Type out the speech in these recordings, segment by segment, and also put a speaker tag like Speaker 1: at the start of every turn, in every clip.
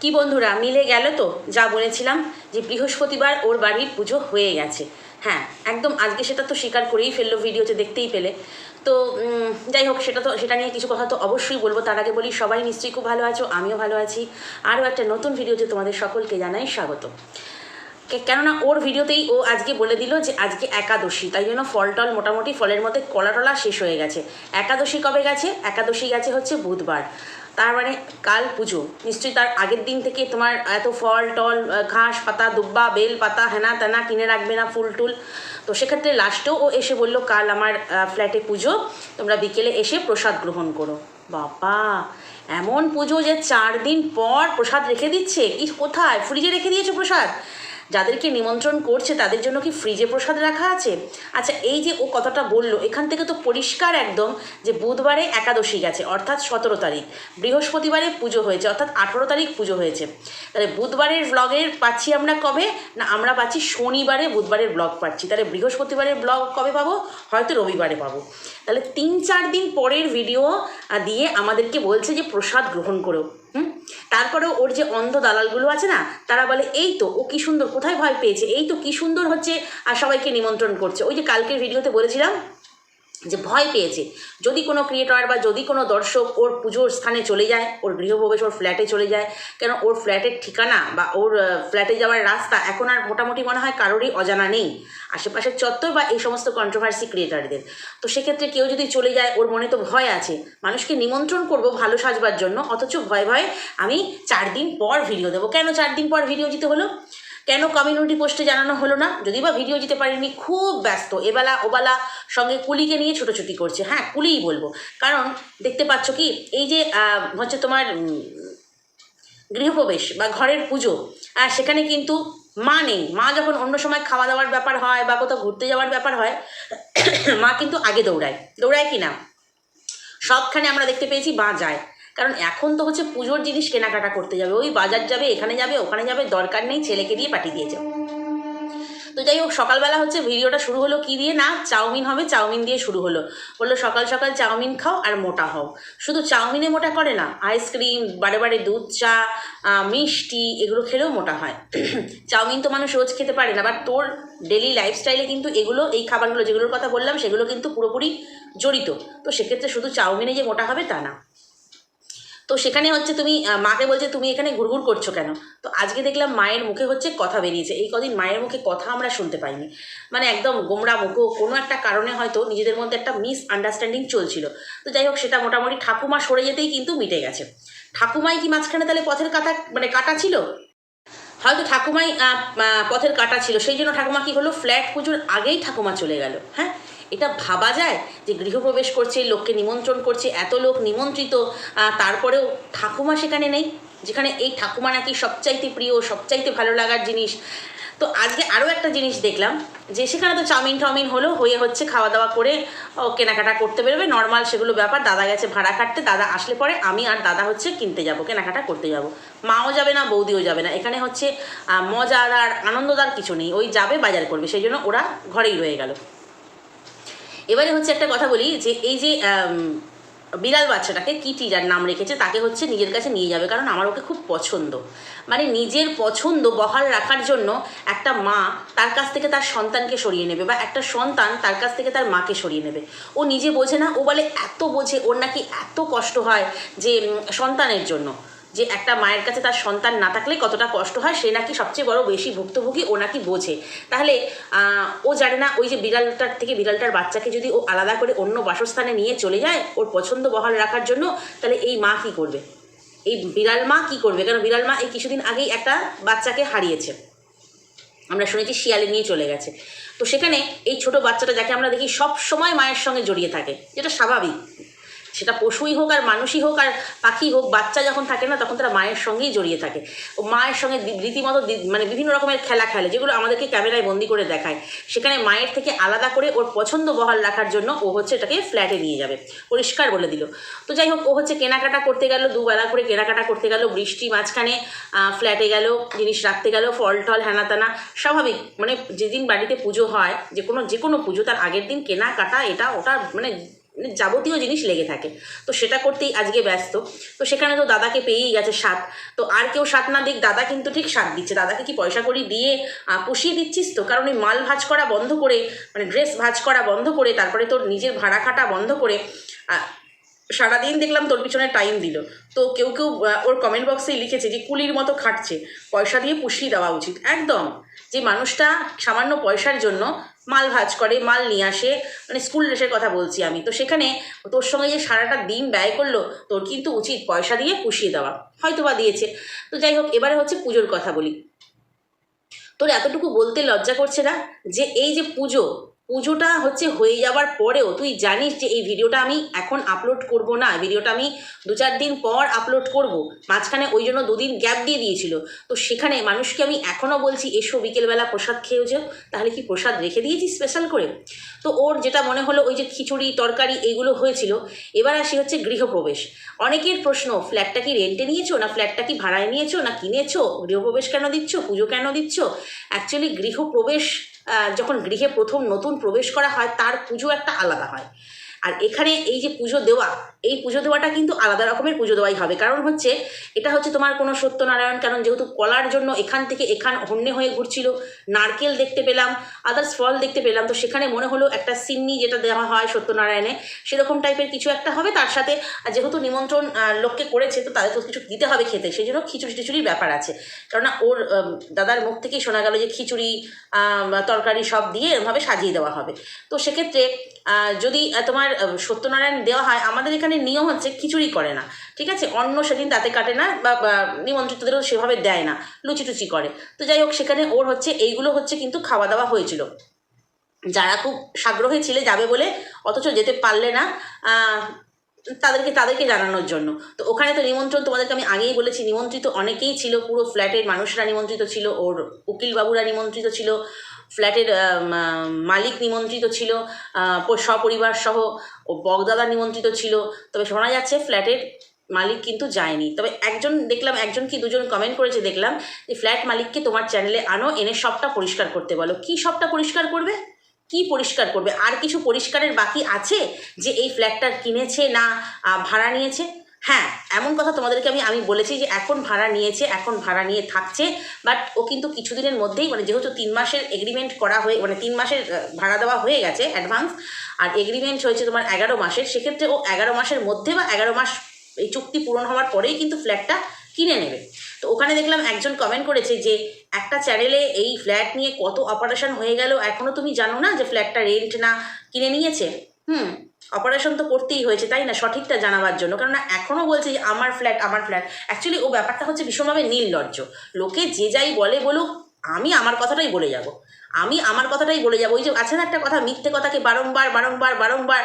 Speaker 1: কি বন্ধুরা, মিলে গেল তো? যা বলেছিলাম যে বৃহস্পতিবার ওর বাড়ির পুজো হয়ে গেছে। হ্যাঁ একদম আজকে সেটা তো স্বীকার করেই ফেলল ভিডিওতে দেখতেই পেলে। তো যাই হোক, সেটা তো, সেটা নিয়ে কিছু কথা তো অবশ্যই বলব। তার আগে বলি, সবাই নিশ্চয়ই খুব ভালো আছো, আমিও ভালো আছি। আরও একটা নতুন ভিডিওতে তোমাদের সকলকে জানাই স্বাগত। কেননা ওর ভিডিওতেই ও আজকে বলে দিল যে আজকে একাদশী, তাই জন্য ফল টল মোটামুটি ফলের মধ্যে কলা টলা শেষ হয়ে গেছে। একাদশী কবে গেছে? একাদশী গেছে হচ্ছে বুধবার। তার মানে কাল পুজো। নিশ্চয়ই তার আগের দিন থেকে তোমার এত ফল, টল ঘাস, পাতা, দুব্বা, বেল, পাতা, হেনা তেনা কিনে রাখবে না ফুল, টুল। তো সেক্ষেত্রে লাস্টেও ও এসে বলল, কাল আমার ফ্ল্যাটে পুজো। তোমরা বিকেলে এসে প্রসাদ গ্রহণ করো। বাবা, এমন পুজো যে চার দিন পর প্রসাদ রেখে দিচ্ছে? কি কোথায়? ফ্রিজে রেখে দিয়েছ প্রসাদ? যাদেরকে নিমন্ত্রণ করছে, তাদের জন্য কি ফ্রিজে প্রসাদ রাখা আছে? আচ্ছা এই যে ও কথাটা বলল, এখান থেকে তো পরিষ্কার একদম যে বুধবারে একাদশী গেছে, অর্থাৎ সতেরো তারিখ। বৃহস্পতিবারে পুজো হয়েছে, অর্থাৎ আঠেরো তারিখ পুজো হয়েছে। তাহলে বুধবারের ব্লগের পাচ্ছি আমরা কবে? না, আমরা পাচ্ছি শনিবারে বুধবারের ব্লগ পাচ্ছি। তাহলে বৃহস্পতিবারের ব্লগ কবে পাবো? হয়তো রবিবারে পাবো। তাহলে তিন চার দিন পরের ভিডিও দিয়ে আমাদেরকে বলছে যে প্রসাদ গ্রহণ করো। হুম? তারপরেও ওর যে অন্ধ দালালগুলো আছে না, তারা বলে, এই তো, ও কি সুন্দর, কোথায় ভয় পেয়েছে? এই তো কি সুন্দর হচ্ছে। আর সবাইকে নিমন্ত্রণ করছে। ওই যে কালকের ভিডিওতে বলেছিলাম যে ভয় পেয়েছে। যদি কোনো ক্রিয়েটর বা যদি কোনো দর্শক ওর পুজোর স্থানে চলে যায়, ওর গৃহপ্রবেশ ওর ফ্ল্যাটে চলে যায়, কেন ওর ফ্ল্যাটের ঠিকানা বা ওর ফ্ল্যাটে যাওয়ার রাস্তা এখন আর মোটামুটি মনে হয় কারোরই অজানা নেই। আশেপাশের চত্বর বা এই সমস্ত কন্ট্রোভার্সি ক্রিয়েটারদের তো সেক্ষেত্রে কেউ যদি চলে যায়, ওর মনে তো ভয় আছে। মানুষকে নিমন্ত্রণ করব ভালো সাজবার জন্য, অথচ ভয় ভয়ে আমি চার দিন পর ভিডিও দেবো। কেন চার দিন পর ভিডিও দিতে হলো? কেন কমিউনিটি পোস্টে জানানো হলো না? যদি বা ভিডিও দিতে পারিনি, খুব ব্যস্ত। এবেলা ওবেলা সঙ্গে কুলিকে নিয়ে ছোটোছুটি করছে। হ্যাঁ কুলিই বলব। কারণ দেখতে পাচ্ছ কি, এই যে হচ্ছে তোমার গৃহপ্রবেশ বা ঘরের পুজো আর সেখানে কিন্তু মা নেই। মা যখন অন্য সময় খাওয়া দাওয়ার ব্যাপার হয় বা কোথাও ঘুরতে যাওয়ার ব্যাপার হয়, মা কিন্তু আগে দৌড়ায়। দৌড়ায় কি না? সবখানে আমরা দেখতে পেয়েছি, মা যায়। কারণ এখন তো হচ্ছে পুজোর জিনিস কেনাকাটা করতে যাবে। ওই বাজার যাবে, এখানে যাবে, ওখানে যাবে, দরকার নেই, ছেলেকে দিয়ে পাঠিয়ে দিয়ে দিয়েছে তো যাই হোক, সকালবেলা হচ্ছে ভিডিওটা শুরু হলো কি দিয়ে? না, চাউমিন হবে, চাউমিন দিয়ে শুরু হলো। বলল, সকাল সকাল চাউমিন খাও আর মোটা হও। শুধু চাউমিনে মোটা করে না, আইসক্রিম, বারে বারে দুধ, চা মিষ্টি, এগুলো খেলেও মোটা হয়। চাউমিন তো মানুষ রোজ খেতে পারে না বাট তোর ডেলি লাইফস্টাইলে কিন্তু এগুলো, এই খাবারগুলো যেগুলোর কথা বললাম, সেগুলো কিন্তু পুরোপুরি জড়িত। তো সেক্ষেত্রে শুধু চাউমিনে যে মোটা হবে তা না। তো সেখানে হচ্ছে তুমি মাকে বলছে, তুমি এখানে ঘুরঘুর করছ কেন? তো আজকে দেখলাম মায়ের মুখে হচ্ছে কথা বেরিয়েছে। এই কদিন মায়ের মুখে কথা আমরা শুনতে পাইনি। মানে একদম গোমরা মুখো, কোনো একটা কারণে হয়তো নিজেদের মধ্যে একটা মিস আন্ডারস্ট্যান্ডিং চলছিল। তো যাই হোক, সেটা মোটামুটি ঠাকুমা সরে যেতেই কিন্তু মিটে গেছে। ঠাকুমাই কি মাঝখানে তাহলে পথের কাটা মানে কাটা ছিল? হয়তো ঠাকুমাই পথের কাটা ছিল। সেই জন্য ঠাকুমা কি হলো? ফ্ল্যাট পুজোর আগেই ঠাকুমা চলে গেল। হ্যাঁ? এটা ভাবা যায় যে গৃহপ্রবেশ করছে, লোককে নিমন্ত্রণ করছে, এত লোক নিমন্ত্রিত তারপরেও ঠাকুমা সেখানে নেই, যেখানে এই ঠাকুমা নাকি সবচাইতে প্রিয়, সবচাইতে ভালো লাগার জিনিস। তো আজকে আরও একটা জিনিস দেখলাম, যে সেখানে তো চাউমিন টাউমিন হলো, হয়ে হচ্ছে খাওয়া দাওয়া করে, ও, কেনাকাটা করতে বেরোবে নর্মাল সেগুলো ব্যাপার, দাদা গেছে ভাড়া কাটতে দাদা আসলে পরে আমি আর দাদা হচ্ছে কিনতে যাব, কেনাকাটা করতে যাব। মাও যাবে না, বৌদিও যাবে না, এখানে হচ্ছে মজাদার, আনন্দদার কিছু নেই, ওই যাবে, বাজার করবে, সেই জন্য ওরা ঘরেই রয়ে গেল। এবারে হচ্ছে একটা কথা বলি যে এই যে বিড়াল বাচ্চাটাকে কি টিজার নাম রেখেছে, তাকে হচ্ছে নিজের কাছে নিয়ে যাবে, কারণ আমার ওকে খুব পছন্দ। মানে নিজের পছন্দ বহাল রাখার জন্য একটা মা তার কাছ থেকে তার সন্তানকে সরিয়ে নেবে বা একটা সন্তান তার কাছ থেকে তার মাকে সরিয়ে নেবে। ও নিজে বোঝে না, ও বলে এত বোঝে, ওর নাকি এত কষ্ট হয় যে সন্তানের জন্য। যে একটা মায়ের কাছে তার সন্তান না থাকলে কতটা কষ্ট হয়, সে নাকি সবচেয়ে বড় বেশি ভুক্তভোগী ও নাকি বোঝে। তাহলে ও জানে না, ওই যে বিড়ালটার থেকে বিড়ালটার বাচ্চাকে যদি ও আলাদা করে অন্য বাসস্থানে নিয়ে চলে যায়, ওর পছন্দ বহাল রাখার জন্য, তাহলে এই মা কী করবে? এই বিড়াল মা কী করবে? কারণ বিড়াল মা এই কিছুদিন আগেই একটা বাচ্চাকে হারিয়েছে। আমরা শুনেছি শিয়ালে নিয়ে চলে গেছে। তো সেখানে এই ছোট বাচ্চাটা যাকে আমরা দেখি সব সময় মায়ের সঙ্গে জড়িয়ে থাকে, যেটা স্বাভাবিক। সেটা পশুই হোক আর মানুষই হোক আর পাখি হোক, বাচ্চা যখন থাকে না, তখন তারা মায়ের সঙ্গেই জড়িয়ে থাকে। ও মায়ের সঙ্গে রীতিমতো মানে বিভিন্ন রকমের খেলা খেলে, যেগুলো আমাদেরকে ক্যামেরায় বন্দি করে দেখায়। সেখানে মায়ের থেকে আলাদা করে ওর পছন্দ বহাল রাখার জন্য ও হচ্ছে এটাকে ফ্ল্যাটে নিয়ে যাবে। পরিষ্কার বলে দিল। তো যাই হোক, ও হচ্ছে কেনাকাটা করতে গেল, দুবেলা করে কেনাকাটা করতে গেল, বৃষ্টি মাঝখানে ফ্ল্যাটে গেল, জিনিস রাখতে গেল, ফল টল হ্যানা তানা স্বাভাবিক। মানে যেদিন বাড়িতে পুজো হয় যে কোনো যে কোনো পুজো, তার আগের দিন কেনাকাটা, এটা, ওটা মানে যাবতীয় জিনিস লেগে থাকে। তো সেটা করতেই আজকে ব্যস্ত। তো সেখানে তো দাদাকে পেয়েই গেছে সাত। তো আর কেউ সাত না দিক, দাদা কিন্তু ঠিক সাত দিচ্ছে। দাদাকে কি পয়সা করি দিয়ে পুষিয়ে দিচ্ছিস তো? কারণ ওই মাল ভাজ করা বন্ধ করে মানে ড্রেস ভাজ করা বন্ধ করে, তারপরে তোর নিজের ভাড়া খাটা বন্ধ করে সারাদিন দেখলাম তোর পিছনে টাইম দিল। তো কেউ কেউ ওর কমেন্ট বক্সেই লিখেছে যে কুলির মতো খাটছে। পয়সা দিয়ে পুষিয়ে দেওয়া উচিত। একদম। যে মানুষটা সামান্য পয়সার জন্য মাল ভাজ করে, মাল নিয়ে আসে মানে স্কুল ড্রেসের কথা বলছি আমি। তো সেখানে তোর সঙ্গে যে সারাটা দিন ব্যয় করল, তোর কিন্তু উচিত পয়সা দিয়ে পুষিয়ে দেওয়া। হয়তো বা দিয়েছে। তো যাই হোক, এবারে হচ্ছে পুজোর কথা বলি। তোর এতটুকু বলতে লজ্জা করছে না যে এই যে পুজো পুজোটা হচ্ছে হয়ে যাওয়ার পরেও তুই জানিস যে এই ভিডিওটা আমি এখন আপলোড করব না ভিডিওটা আমি দু চার দিন পর আপলোড করব। মাঝখানে ওই জন্য দুদিন গ্যাপ দিয়ে দিয়েছিল। তো সেখানে মানুষকে আমি এখনও বলছি, এসো বিকেলবেলা প্রসাদ খেয়েও যেও, তাহলে কি প্রসাদ রেখে দিয়েছি স্পেশাল করে? তো ওর যেটা মনে হলো, ওই যে খিচুড়ি, তরকারি এগুলো হয়েছিল। এবার আসি হচ্ছে গৃহপ্রবেশ। অনেকের প্রশ্ন ফ্ল্যাটটা কি রেন্টে নিয়েছো, না ফ্ল্যাটটা কি ভাড়ায় নিয়েছো, না কিনেছো? গৃহপ্রবেশ কেন দিচ্ছ, পুজো কেন দিচ্ছ? অ্যাকচুয়ালি গৃহপ্রবেশ যখন গৃহে প্রথম নতুন প্রবেশ করা হয় তার পুজো একটা আলাদা হয়। আর এখানে এই যে পুজো দেওয়া, এই পুজো দেওয়াটা কিন্তু আলাদা রকমের পুজো দেওয়াই হবে। কারণ হচ্ছে, এটা হচ্ছে তোমার কোনো সত্যনারায়ণ, কারণ যেহেতু কলার জন্য এখান থেকে এখান হন্যে হয়ে ঘুরছিল, নারকেল দেখতে পেলাম আদার্স ফল দেখতে পেলাম, তো সেখানে মনে হলো একটা সিন্নি যেটা দেওয়া হয় সত্যনারায়ণে, সেরকম টাইপের কিছু একটা হবে। তার সাথে যেহেতু নিমন্ত্রণ লোককে করেছে, তো তাদের তো কিছু দিতে হবে খেতে, সেই জন্য খিচুড়ি টিচুড়ির ব্যাপার আছে। কেননা ওর দাদার মুখ থেকেই শোনা গেল যে খিচুড়ি তরকারি সব দিয়ে এরমভাবে সাজিয়ে দেওয়া হবে। তো সেক্ষেত্রে যদি তোমার আহ, সত্যনারায়ণ দেওয়া হয় আমাদের এখানে নিয়ম হচ্ছে খিচুড়ি করে না। ঠিক আছে? অন্য সেদিন তাতে কাটে না বা নিমন্ত্রিতদেরও সেভাবে দেয় না লুচি টুচি করে। তো যাই হোক সেখানে ওর হচ্ছে এইগুলো হচ্ছে কিন্তু খাওয়া দাওয়া হয়েছিল। যারা খুব সাগ্রহে ছিলে যাবে বলে অথচ যেতে পারলে না তাদেরকে তাদেরকে জানানোর জন্য। তো ওখানে তো নিমন্ত্রণ তোমাদেরকে আমি আগেই বলেছি নিমন্ত্রিত অনেকেই ছিল পুরো ফ্ল্যাটের মানুষরা নিমন্ত্রিত ছিল ওর উকিলবাবুরা নিমন্ত্রিত ছিল ফ্ল্যাটের মালিক নিমন্ত্রিত ছিল সপরিবার সহ, ও বগদাদা নিমন্ত্রিত ছিল। তবে শোনা যাচ্ছে ফ্ল্যাটের মালিক কিন্তু যায়নি। তবে একজন দেখলাম, একজন কি দুজন কমেন্ট করেছে, দেখলাম যে ফ্ল্যাট মালিককে তোমার চ্যানেলে আনো, এনে সবটা পরিষ্কার করতে বলো। কি সবটা পরিষ্কার করবে? কি পরিষ্কার করবে? আর কিছু পরিষ্কারের বাকি আছে যে এই ফ্ল্যাটটা কিনেছে না ভাড়া নিয়েছে? হ্যাঁ এমন কথা তোমাদেরকে আমি আমি বলেছি যে এখন ভাড়া নিয়েছে, এখন ভাড়া নিয়ে থাকছে বাট ও কিন্তু কিছুদিনের মধ্যেই মানে যেহেতু তিন মাসের এগ্রিমেন্ট করা হয়ে মানে তিন মাসের ভাড়া দেওয়া হয়ে গেছে অ্যাডভান্স আর এগ্রিমেন্ট হয়েছে তোমার এগারো মাসের, সেক্ষেত্রে ও এগারো মাসের মধ্যে বা এগারো মাস এই চুক্তি পূরণ হওয়ার পরেই কিন্তু ফ্ল্যাটটা কিনে নেবে। তো ওখানে দেখলাম একজন কমেন্ট করেছে যে, একটা চ্যানেলে এই ফ্ল্যাট নিয়ে কত অপারেশন হয়ে গেল? এখনও তুমি জানো না যে ফ্ল্যাটটা রেন্ট না কিনে নিয়েছে? হুম অপারেশন তো করতেই হয়েছে, তাই না? সঠিকটা জানাবার জন্য। কেননা এখনও বলছে যে আমার ফ্ল্যাট আমার ফ্ল্যাট অ্যাকচুয়ালি ও ব্যাপারটা হচ্ছে ভীষণভাবে নির্লজ্জ। লোকে যে যাই বলে বলুক, আমি আমার কথাটাই বলে যাব। আমি আমার কথাটাই বলে যাব। ওই যে আছে না একটা কথা, মিথ্যে কথাকে বারংবার বারংবার বারংবার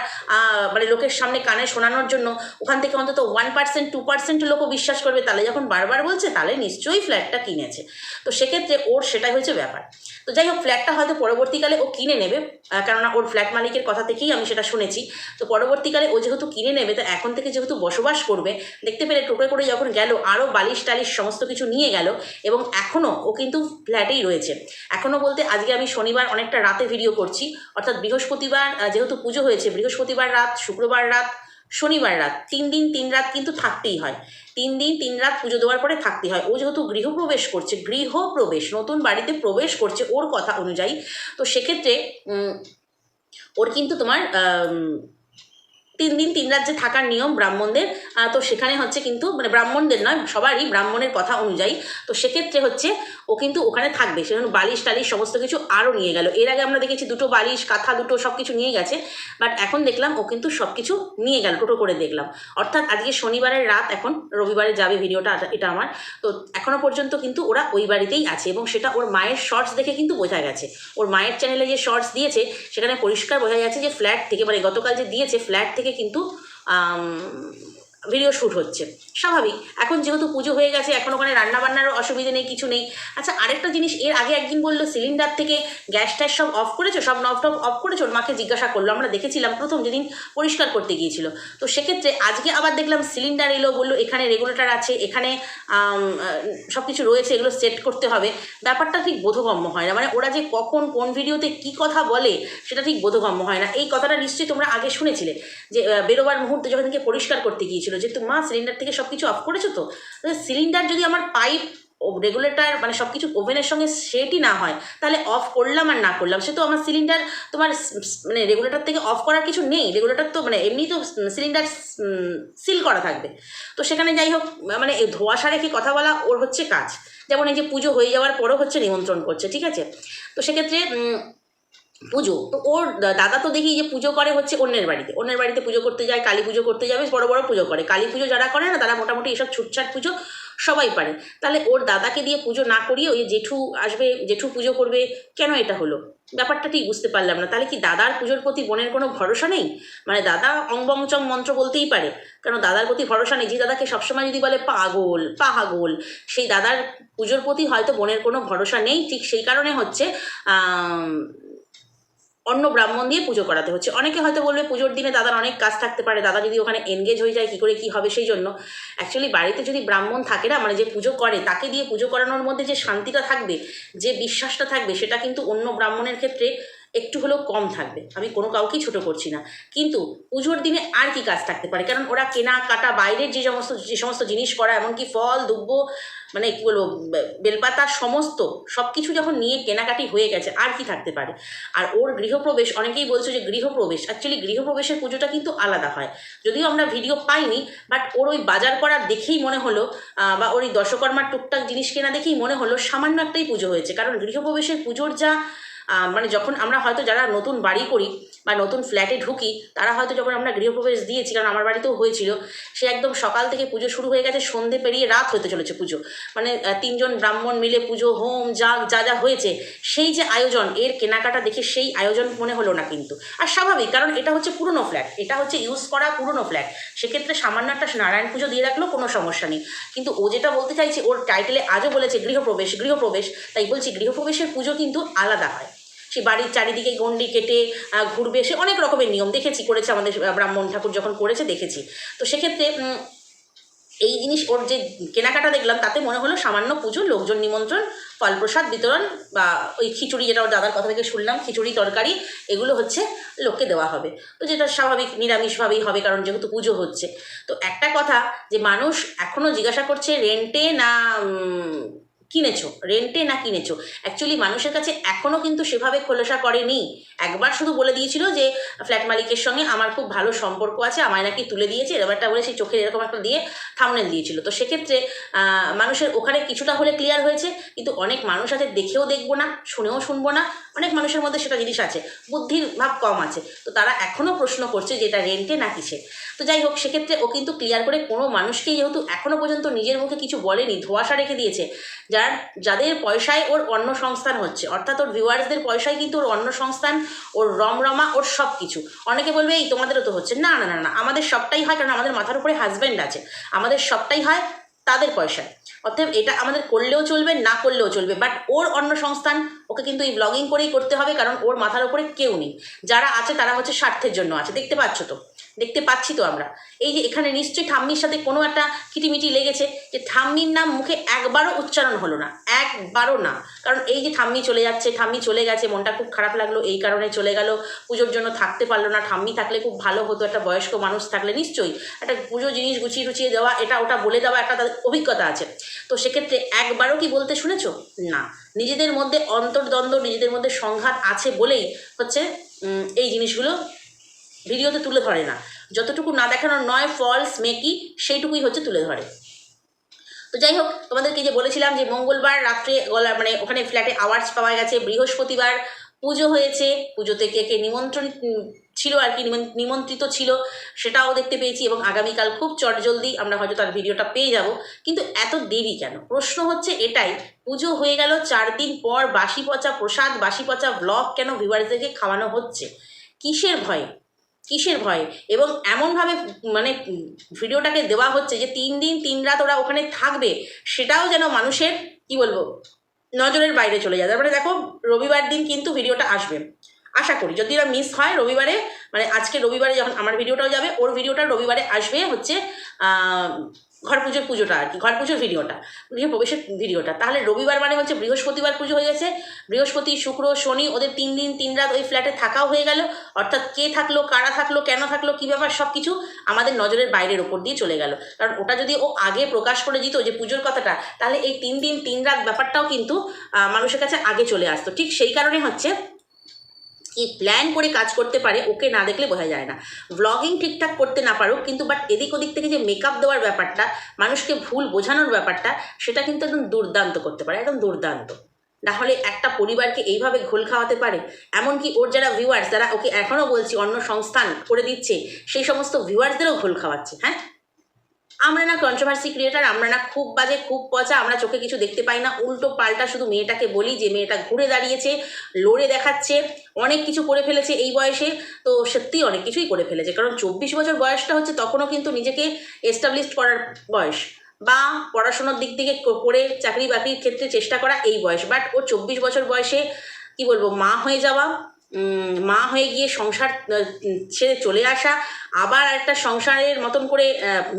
Speaker 1: মানে লোকের সামনে কানে শোনানোর জন্য ওখান থেকে অন্তত ওয়ান পার্সেন্ট টু পার্সেন্ট লোকও বিশ্বাস করবে। তাহলে যখন বারবার বলছে, তাহলে নিশ্চয়ই ফ্ল্যাটটা কিনেছে। তো সেক্ষেত্রে ওর সেটাই হয়েছে ব্যাপার। তো যাই হোক ফ্ল্যাটটা হয়তো পরবর্তীকালে ও কিনে নেবে কেননা ওর ফ্ল্যাট মালিকের কথা থেকেই আমি সেটা শুনেছি। তো পরবর্তীকালে ও যেহেতু কিনে নেবে, তো এখন থেকে যেহেতু বসবাস করবে, দেখতে পেলে টোটো করে যখন গেল আরও বালিশ টালিশ সমস্ত কিছু নিয়ে গেল, এবং এখনও ও কিন্তু ফ্ল্যাটেই রয়েছে। এখনও বলতে আজকে আমি শনিবার অনেকটা রাতে ভিডিও করছি। অর্থাৎ বৃহস্পতিবার যেহেতু পুজো হয়েছে, বৃহস্পতিবার রাত, শুক্রবার রাত, শনিবার রাত, তিন দিন তিন রাত কিন্তু থাকতেই হয়। তিন দিন তিন রাত পুজো দেওয়ার পরে থাকতেই হয়। ও যেহেতু গৃহপ্রবেশ করছে, গৃহপ্রবেশ, নতুন বাড়িতে প্রবেশ করছে ওর কথা অনুযায়ী, তো সেক্ষেত্রে ওর কিন্তু তোমার তিন দিন তিন রাত যে থাকার নিয়ম ব্রাহ্মণদের। তো সেখানে হচ্ছে কিন্তু মানে ব্রাহ্মণদের নয়, সবারই ব্রাহ্মণের কথা অনুযায়ী। তো সেক্ষেত্রে হচ্ছে ও কিন্তু ওখানে থাকবে। সেজন্য বালিশ টালিশ সমস্ত কিছু আরও নিয়ে গেল। এর আগে আমরা দেখেছি দুটো বালিশ, কাঁথা দুটো সব কিছু নিয়ে গেছে। বাট এখন দেখলাম ও কিন্তু সব কিছু নিয়ে গেল, টোটো করে দেখলাম। অর্থাৎ আজকে শনিবারের রাত এখন রবিবারে যাবে ভিডিওটা এটা- আমার। তো এখনও পর্যন্ত কিন্তু ওরা ওই বাড়িতেই আছে এবং সেটা ওর মায়ের শর্টস দেখে কিন্তু বোঝা গেছে। ওর মায়ের চ্যানেলে যে শর্টস দিয়েছে, সেখানে পরিষ্কার বোঝা যাচ্ছে যে ফ্ল্যাট থেকে মানে গতকাল যে দিয়েছে ফ্ল্যাট থেকে কিন্তু আম, ভিডিও শ্যুট হচ্ছে। স্বাভাবিক, এখন যেহেতু পুজো হয়ে গেছে, এখন ওখানে রান্নাবান্নারও অসুবিধে নেই, কিছু নেই। আচ্ছা আরেকটা জিনিস, এর আগে একদিন বলল সিলিন্ডার থেকে গ্যাস ট্যাস সব অফ করেছ? সব নব টব অফ করেছ? মাকে জিজ্ঞাসা করল, আমরা দেখেছিলাম প্রথম যেদিন পরিষ্কার করতে গিয়েছিল। তো সেক্ষেত্রে আজকে আবার দেখলাম সিলিন্ডার এলো, বলল এখানে রেগুলেটর আছে, এখানে সব কিছু রয়েছে, এগুলো সেট করতে হবে। ব্যাপারটা ঠিক বোধগম্য হয় না। মানে ওরা যে কখন, কোন ভিডিওতে কি কথা বলে, সেটা ঠিক বোধগম্য হয় না। এই কথাটা নিশ্চয়ই তোমরা আগে শুনেছিলে, যে বেরোবার মুহূর্তে যখন পরিষ্কার করতে গিয়েছিল যে মা সিলিন্ডার থেকে সব কিছু অফ করেছ তো? সিলিন্ডার যদি আমার পাইপ রেগুলেটর মানে সব কিছু ওভেনের সঙ্গে সেটই না হয়, তাহলে অফ করলাম আর না করলাম? সে তো আমার সিলিন্ডার তোমার মানে রেগুলেটর থেকে অফ করার কিছু নেই। রেগুলেটর তো মানে এমনি তো সিলিন্ডার সিল করা থাকবে। তো সেখানে যাই হোক মানে ধোয়াশা রেখে কথা বলা ওর হচ্ছে কাজ। যেমন এই যে পুজো হয়ে যাওয়ার পরও হচ্ছে নিমন্ত্রণ করছে, ঠিক আছে? তো সেক্ষেত্রে পুজো। তো ওর দাদা তো দেখি যে পুজো করে হচ্ছে অন্যের বাড়িতে। অন্যের বাড়িতে পুজো করতে যায়, কালী পুজো করতে যাবে বড় বড় পুজো করে। কালী পুজো যারা করে না, তারা মোটামুটি এসব ছুটছাট পুজো সবাই পারে। তাহলে ওর দাদাকে দিয়ে পুজো না করিয়ে ওই জেঠু আসবে, জেঠু পুজো করবে, কেন এটা হলো? ব্যাপারটা ঠিক বুঝতে পারলাম না। তাহলে কি দাদার পুজোর প্রতি বোনের কোনো ভরসা নেই? মানে দাদা অংবংচং মন্ত্র বলতেই পারে। কারণ দাদার প্রতি ভরসা নেই? যে দাদাকে সবসময় যদি বলে পাগল, পাহাগোল, সেই দাদার পুজোর প্রতি হয়তো বোনের কোনো ভরসা নেই। ঠিক সেই কারণে হচ্ছে অন্য ব্রাহ্মণ দিয়ে পুজো করাতে হচ্ছে। অনেকে হয়তো বলবে পুজোর দিনে দাদার অনেক কাজ থাকতে পারে, দাদা যদি ওখানে এনগেজ হয়ে যায়, কী করে কী হবে সেই জন্য। অ্যাকচুয়ালি বাড়িতে যদি ব্রাহ্মণ থাকে না মানে যে পুজো করে, তাকে দিয়ে পুজো করানোর মধ্যে যে শান্তিটা থাকবে, যে বিশ্বাসটা থাকবে, সেটা কিন্তু অন্য ব্রাহ্মণের ক্ষেত্রে একটু হলেও কম থাকবে। আমি কোনো কাউকেই ছোট করছি না। কিন্তু পুজোর দিনে আর কি কাজ থাকতে পারে? কারণ ওরা কেনা কাটা বাইরের যে সমস্ত যে সমস্ত জিনিস করা এমনকি ফল দুব্য মানে কী বলব বেলপাতা সমস্ত সব কিছু যখন নিয়ে কেনাকাটি হয়ে গেছে, আর কি থাকতে পারে? আর ওর গৃহপ্রবেশ, অনেকেই বলছো যে গৃহপ্রবেশ অ্যাকচুয়ালি গৃহপ্রবেশের পুজোটা কিন্তু আলাদা হয়। যদিও আমরা ভিডিও পাইনি বাট ওর ওই বাজার করা দেখেই মনে হলো বা ওর ওই দশকর্মার টুকটাক জিনিস কেনা দেখেই মনে হলো সামান্য একটাই পুজো হয়েছে। কারণ গৃহপ্রবেশের পুজোর যা মানে যখন আমরা হয়তো যারা নতুন বাড়ি করি বা নতুন ফ্ল্যাটে ঢুকি, তারা হয়তো যখন আমরা গৃহপ্রবেশ দিয়েছি, কারণ আমার বাড়িতেও হয়েছিল, সে একদম সকাল থেকে পুজো শুরু হয়ে গেছে, সন্ধে পেরিয়ে রাত হতে চলেছে পুজো। মানে তিনজন ব্রাহ্মণ মিলে পুজো, হোম, যা যা যা হয়েছে, সেই যে আয়োজন, এর কেনাকাটা দেখে সেই আয়োজন মনে হলো না কিন্তু। আর স্বাভাবিক, কারণ এটা হচ্ছে পুরনো ফ্ল্যাট এটা হচ্ছে ইউজ করা পুরনো ফ্ল্যাট সেক্ষেত্রে সামান্য একটা নারায়ণ পুজো দিয়ে রাখলেও কোনো সমস্যা নেই। কিন্তু ও যেটা বলতে চাইছে, ওর টাইটেলে আজও বলেছে গৃহপ্রবেশ গৃহপ্রবেশ। তাই বলছি, গৃহপ্রবেশের পুজো কিন্তু আলাদা হয়। সে বাড়ির চারিদিকে গন্ডি কেটে ঘুরবে, সে অনেক রকমের নিয়ম। দেখেছি, করেছে আমাদের ব্রাহ্মণ ঠাকুর যখন করেছে, দেখেছি। তো সেক্ষেত্রে এই জিনিস, ওর যে কেনাকাটা দেখলাম, তাতে মনে হলো সামান্য পুজো লোকজন নিমন্ত্রণ ফল প্রসাদ বিতরণ, বা ওই খিচুড়ি যেটা ওর দাদার কথা থেকে শুনলাম, খিচুড়ি, তরকারি, এগুলো হচ্ছে লোককে দেওয়া হবে। তো যেটা স্বাভাবিক, নিরামিষভাবেই হবে, কারণ যেহেতু পুজো হচ্ছে। তো একটা কথা, যে মানুষ এখনও জিজ্ঞাসা করছে রেন্টে না কিনেছো? রেন্টে না কিনেছো? অ্যাকচুয়ালি মানুষের কাছে এখনও কিন্তু সেভাবে খোলসা করেনি। একবার শুধু বলে দিয়েছিল যে, ফ্ল্যাট মালিকের সঙ্গে আমার খুব ভালো সম্পর্ক আছে, আমায় নাকি তুলে দিয়েছে। ব্যাপারটা বলে সেই চোখের এরকম একটা দিয়ে থামনেল দিয়েছিল। তো সেক্ষেত্রে মানুষের ওখানে কিছুটা হলে ক্লিয়ার হয়েছে, কিন্তু অনেক মানুষ আছে দেখেও দেখব না, শুনেও শুনব না। অনেক মানুষের মধ্যে সেটা জিনিস আছে, বুদ্ধির ভাব কম আছে। তো তারা এখনও প্রশ্ন করছে যে এটা রেন্টে না কিসে যাই হোক, সেক্ষেত্রে ও কিন্তু ক্লিয়ার করে কোনো মানুষকেই যেহেতু এখনও পর্যন্ত নিজের মুখে কিছু বলেনি, ধোয়াশা রেখে দিয়েছে। যার, যাদের পয়সায় ওর অন্য সংস্থান হচ্ছে, অর্থাৎ ওর ভিউয়ার্সদের পয়সায় কিন্তু ওর অন্য সংস্থান, ওর রমরমা, ওর সব কিছু অনেকে বলবে, এই তোমাদেরও তো হচ্ছে। না না না না, আমাদের সবটাই হয়, কারণ আমাদের মাথার উপরে হাজব্যান্ড আছে। আমাদের সবটাই হয় তাদের পয়সায়। অতএব এটা আমাদের করলেও চলবে, না করলেও চলবে। বাট ওর অন্য সংস্থান, ওকে কিন্তু এই ব্লগিং করেই করতে হবে, কারণ ওর মাথার উপরে কেউ নেই। যারা আছে, তারা হচ্ছে স্বার্থের জন্য আছে। দেখতে পাচ্ছ তো? দেখতে পাচ্ছি তো আমরা। এই যে এখানে নিশ্চয়ই ঠাম্মির সাথে কোনো একটা কিটিমিটি লেগেছে যে ঠাম্মির নাম মুখে একবারও উচ্চারণ হলো না, একবারও না। কারণ এই যে ঠাম্মি চলে যাচ্ছে, ঠাম্মি চলে গেছে, মনটা খুব খারাপ লাগল, এই কারণে চলে গেল। পুজোর জন্য থাকতে পারল না, ঠাম্মি থাকলে খুব ভালো হতো, একটা বয়স্ক মানুষ থাকলে নিশ্চয়ই। একটা পুজো জিনিস গুছিয়ে টুচিয়ে দেওয়া, এটা ওটা বলে দেওয়া একটা তাদের অভিজ্ঞতা আছে। তো সেক্ষেত্রে একবারও কি বলতে শুনেছ? না। নিজেদের মধ্যে অন্তর্দ্বন্দ্ব, নিজেদের মধ্যে সংঘাত আছে বলেই হচ্ছে এই জিনিসগুলো ভিডিওতে তুলে ধরে না। যতটুকু না দেখানোর নয় ফলস মেকি সেইটুকুই হচ্ছে তুলে ধরে। তো যাই হোক, তোমাদেরকে যে বলেছিলাম যে মঙ্গলবার রাত্রে গলা মানে ওখানে ফ্ল্যাটে আওয়ার্স পাওয়া গেছে, বৃহস্পতিবার পুজো হয়েছে। পুজোতে কে কে নিমন্ত্রণ ছিল আর কি, নিমন- নিমন্ত্রিত ছিল, সেটাও দেখতে পেয়েছি এবং আগামীকাল খুব চটজলদি আমরা হয়তো তার ভিডিওটা পেয়ে যাব। কিন্তু এত দেরি কেন? প্রশ্ন হচ্ছে এটাই, পুজো হয়ে গেল চার দিন পর বাসি পচা প্রসাদ, বাসি পচা ব্লগ কেন ভিউয়ার্সদেরকে খাওয়ানো হচ্ছে? কিসের ভয়ে? কিসের ভয়ে? এবং এমনভাবে মানে ভিডিওটাকে দেওয়া হচ্ছে যে তিন দিন, তিন রাত ওরা ওখানে থাকবে, সেটাও যেন মানুষের, কি বলব, নজরের বাইরে চলে যায়। তারপরে দেখো, রবিবার দিন কিন্তু ভিডিওটা আসবে। আশা করি, যদি ওরা মিস হয় রবিবারে মানে আজকে রবিবারে যখন আমার ভিডিওটাও যাবে, ওর ভিডিওটা রবিবারে আসবে হচ্ছে ঘর পুজোর পুজোটা আর কি ঘর পুজোর ভিডিওটা গৃহ প্রবেশের ভিডিওটা। তাহলে রবিবার মানে হচ্ছে বৃহস্পতিবার পুজো হয়ে গেছে। বৃহস্পতি, শুক্র, শনি ওদের তিন দিন, তিন রাত ওই ফ্ল্যাটে থাকাও হয়ে গেল। অর্থাৎ কে থাকল, কারা থাকল, কেন থাকল, কী ব্যাপার সব কিছু আমাদের নজরের বাইরের ওপর দিয়ে চলে গেল। কারণ ওটা যদি ও আগে প্রকাশ করে দিত যে পুজোর কথাটা, তাহলে এই তিন দিন, তিন রাত ব্যাপারটাও কিন্তু মানুষের কাছে আগে চলে আসতো। ঠিক সেই কারণে হচ্ছে কি প্ল্যান করে কাজ করতে পারে, ওকে না দেখলে বোঝা যায় না। ব্লগিং ঠিকঠাক করতে না পারুক, কিন্তু বাট এদিক ওদিক থেকে যে মেকআপ দেওয়ার ব্যাপারটা, মানুষকে ভুল বোঝানোর ব্যাপারটা, সেটা কিন্তু একদম দুর্দান্ত করতে পারে, একদম দুর্দান্ত। না হলে একটা পরিবারকে এইভাবে ঘোল খাওয়াতে পারে, এমনকি ওর যারা ভিউয়ার্স যারা ওকে এখনও বলছি, অন্য সংস্থান করে দিচ্ছে, সেই সমস্ত ভিউয়ার্সদেরও ঘোল খাওয়াচ্ছে হ্যাঁ? আমরা না কন্ট্রোভার্সি ক্রিয়েটার আমরা না খুব বাজে, খুব পচা, আমরা চোখে কিছু দেখতে পাই না। উল্টো পাল্টা শুধু মেয়েটাকে বলি যে মেয়েটা ঘুরে দাঁড়িয়েছে, লড়ে দেখাচ্ছে, অনেক কিছু করে ফেলেছে এই বয়সে। তো সত্যি অনেক কিছুই করে ফেলেছে, কারণ চব্বিশ বছর বয়সটা হচ্ছে তখনও কিন্তু নিজেকে এস্টাবলিশ করার বয়স বা পড়াশোনার দিক থেকে করে চাকরি বাকরির ক্ষেত্রে চেষ্টা করা এই বয়স। বাট ও চব্বিশ বছর বয়সে, কি বলব, মা হয়ে যাওয়া মা হয়ে গিয়ে সংসার ছেড়ে চলে আসা, আবার একটা সংসারের মতন করে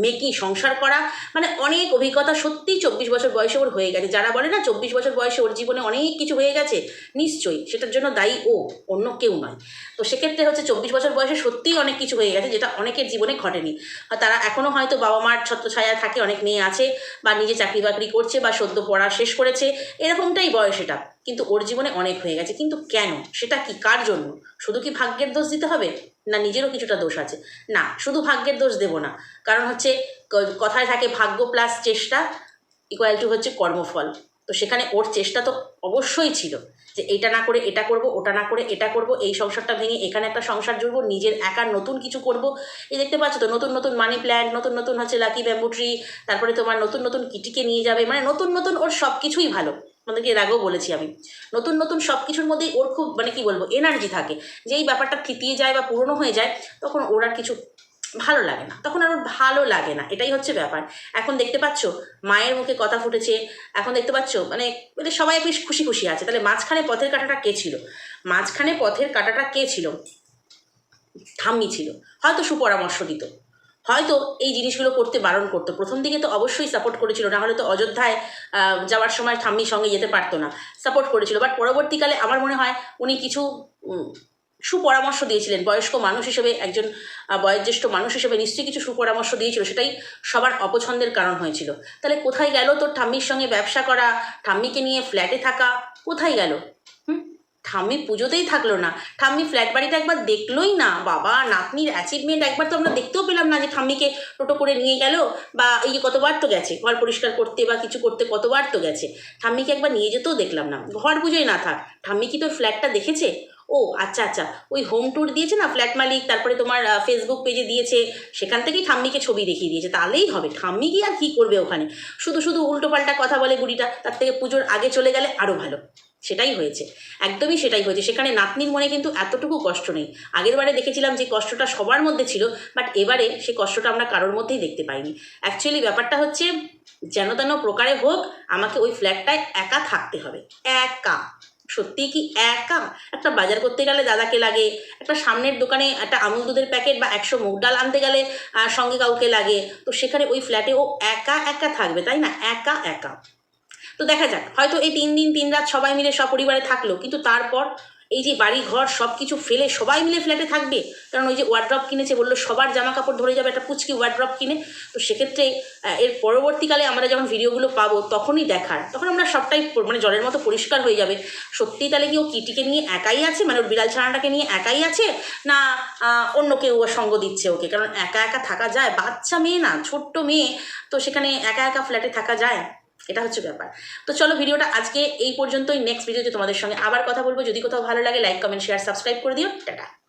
Speaker 1: মেকি সংসার করা মানে অনেক অভিজ্ঞতা সত্যিই চব্বিশ বছর বয়সে ওর হয়ে গেছে। যারা বলে না চব্বিশ বছর বয়সে ওর জীবনে অনেক কিছু হয়ে গেছে, নিশ্চয়ই সেটার জন্য দায়ী ও, অন্য কেউ নয়। তো সেক্ষেত্রে হচ্ছে চব্বিশ বছর বয়সে সত্যিই অনেক কিছু হয়ে গেছে যেটা অনেকের জীবনে ঘটেনি। আর তারা এখনও হয়তো বাবা মার ছত্রছায়া থাকে, অনেক মেয়ে আছে, বা নিজে চাকরি বাকরি করছে, বা সদ্য পড়া শেষ করেছে, এরকমটাই বয়স এটা। কিন্তু ওর জীবনে অনেক হয়ে গেছে। কিন্তু কেন? সেটা কি? কার জন্য? শুধু কি ভাগ্যের দোষ দিতে হবে? না, নিজেরও কিছুটা দোষ আছে। না, শুধু ভাগ্যের দোষ দেব না। কারণ হচ্ছে কথায় থাকে ভাগ্য প্লাস চেষ্টা ইকুয়াল টু হচ্ছে কর্মফল। তো সেখানে ওর চেষ্টা তো অবশ্যই ছিল যে এটা না করে এটা করব, ওটা না করে এটা করব, এই সংসারটা ভেঙে এখানে একটা সংসার জুড়বো, নিজের একার নতুন কিছু করব। এই দেখতে পাচ্ছ তো, নতুন নতুন মানি প্ল্যান্ট নতুন নতুন হচ্ছে লাকি ব্যাম্বু ট্রি তারপরে তোমার নতুন নতুন কিটিকে নিয়ে যাবে মানে নতুন নতুন ওর সব কিছুই ভালো। আমাদেরকে এর আগেও বলেছি আমি। নতুন নতুন সব কিছুর মধ্যেই ওর খুব মানে কি বলব এনার্জি থাকে। যে এই ব্যাপারটা থিতিয়ে যায় বা পুরনো হয়ে যায়, তখন ওর আর কিছু ভালো লাগে না। তখন আর ওর ভালো লাগে না। এটাই হচ্ছে ব্যাপার। এখন দেখতে পাচ্ছ, মায়ের মুখে কথা ফুটেছে। এখন দেখতে পাচ্ছ মানে মানে সবাই বেশ খুশি খুশি আছে। তাহলে মাঝখানে পথের কাঁটাটা কে ছিল? মাঝখানে পথের কাঁটাটা কে ছিল? ঠাম্মি ছিল। হয়তো সুপরামর্শ দিত। হয়তো এই জিনিসগুলো করতে বারণ করতো। প্রথম দিকে তো অবশ্যই সাপোর্ট করেছিল, না হলে তো অযোধ্যায় যাওয়ার সময় ঠাম্মির সঙ্গে যেতে পারতো না। সাপোর্ট করেছিল। বাট পরবর্তীকালে আমার মনে হয় উনি কিছু সুপরামর্শ দিয়েছিলেন। বয়স্ক মানুষ হিসেবে একজন বয়োজ্যেষ্ঠ মানুষ হিসেবে নিশ্চয়ই কিছু সুপরামর্শ দিয়েছিল। সেটাই সবার অপছন্দের কারণ হয়েছিল। তাহলে কোথায় গেল তোর ঠাম্মির সঙ্গে ব্যবসা করা, ঠাম্মিকে নিয়ে ফ্ল্যাটে থাকা? কোথায় গেল? ঠাম্মি পুজোতেই থাকল না। ঠাম্মি ফ্ল্যাট বাড়িটা একবার দেখলোই না। বাবা, নাতনির অ্যাচিভমেন্ট একবার তো আমরা দেখতেও পেলাম না যে ঠাম্মিকে টোটো করে নিয়ে গেল বা এই কতবার তো গেছে, ঘর পরিষ্কার করতে বা কিছু করতে কতবার তো গেছে। ঠাম্মিকে একবার নিয়ে যেতেও দেখলাম না। ঘর পুজোয় না থাক, ঠাম্মি কি তোর ফ্ল্যাটটা দেখেছে? ও আচ্ছা আচ্ছা ওই হোম ট্যুর দিয়েছে না ফ্ল্যাট মালিক, তারপরে তোমার ফেসবুক পেজে দিয়েছে, সেখান থেকেই ঠাম্মিকে ছবি দেখিয়ে দিয়েছে। তাহলেই হবে, ঠাম্মি কি আর কী করবে ওখানে? শুধু শুধু উল্টোপাল্টা কথা বলে বুড়িটা, তার থেকে পুজোর আগে চলে গেলে আরও ভালো। সেটাই হয়েছে। একদমই সেটাই হয়েছে। সেখানে নাতনির মনে কিন্তু এতটুকু কষ্ট নেই। আগের বারে দেখেছিলাম যে কষ্টটা সবার মধ্যে ছিল, বাট এবারে সেই কষ্টটা আমরা কারোর মধ্যেই দেখতে পাইনি। অ্যাকচুয়ালি ব্যাপারটা হচ্ছে, যেন তেন প্রকারে হোক, আমাকে ওই ফ্ল্যাটটায় একা থাকতে হবে। একা। সত্যিই কি একা? একটা বাজার করতে গেলে দাদাকে লাগে, একটা সামনের দোকানে একটা আমুল দুধের প্যাকেট বা একশো মুগ ডাল আনতে গেলে সঙ্গে কাউকে লাগে, তো সেখানে ওই ফ্ল্যাটে ও একা একা থাকবে, তাই না? একা একা। তো দেখা যাক, হয়তো এই তিন দিন, তিন রাত সবাই মিলে সপরিবারে থাকল, কিন্তু তারপর এই যে বাড়ি ঘর সব কিছু ফেলে সবাই মিলে ফ্ল্যাটে থাকবে? কারণ ওই যে ওয়ার্ড্রপ কিনেছে, বলল সবার জামা কাপড় ধরে যাবে, একটা পুচকি ওয়ার্ড্রপ কিনে। তো সেক্ষেত্রে এর পরবর্তীকালে আমরা যখন ভিডিওগুলো পাবো, তখনই দেখার। তখন আমরা সবটাই মানে জলের মতো পরিষ্কার হয়ে যাবে। সত্যিই তাহলে কি ও কিটিকে নিয়ে একাই আছে? মানে ওর বিড়াল ছানাটাকে নিয়ে একাই আছে? না অন্য কেউ সঙ্গ দিচ্ছে ওকে? কারণ একা একা থাকা যায়। বাচ্চা মেয়ে না, ছোট্ট মেয়ে। তো সেখানে একা একা ফ্ল্যাটে থাকা যায়? এটা হচ্ছে ব্যাপার। তো চলো ভিডিওটা আজকে এই পর্যন্তই। নেক্সট ভিডিওতে তোমাদের সঙ্গে আবার কথা বলব। যদি কোথাও ভালো লাগে লাইক কমেন্ট শেয়ার সাবস্ক্রাইব করে দিও। টাটা।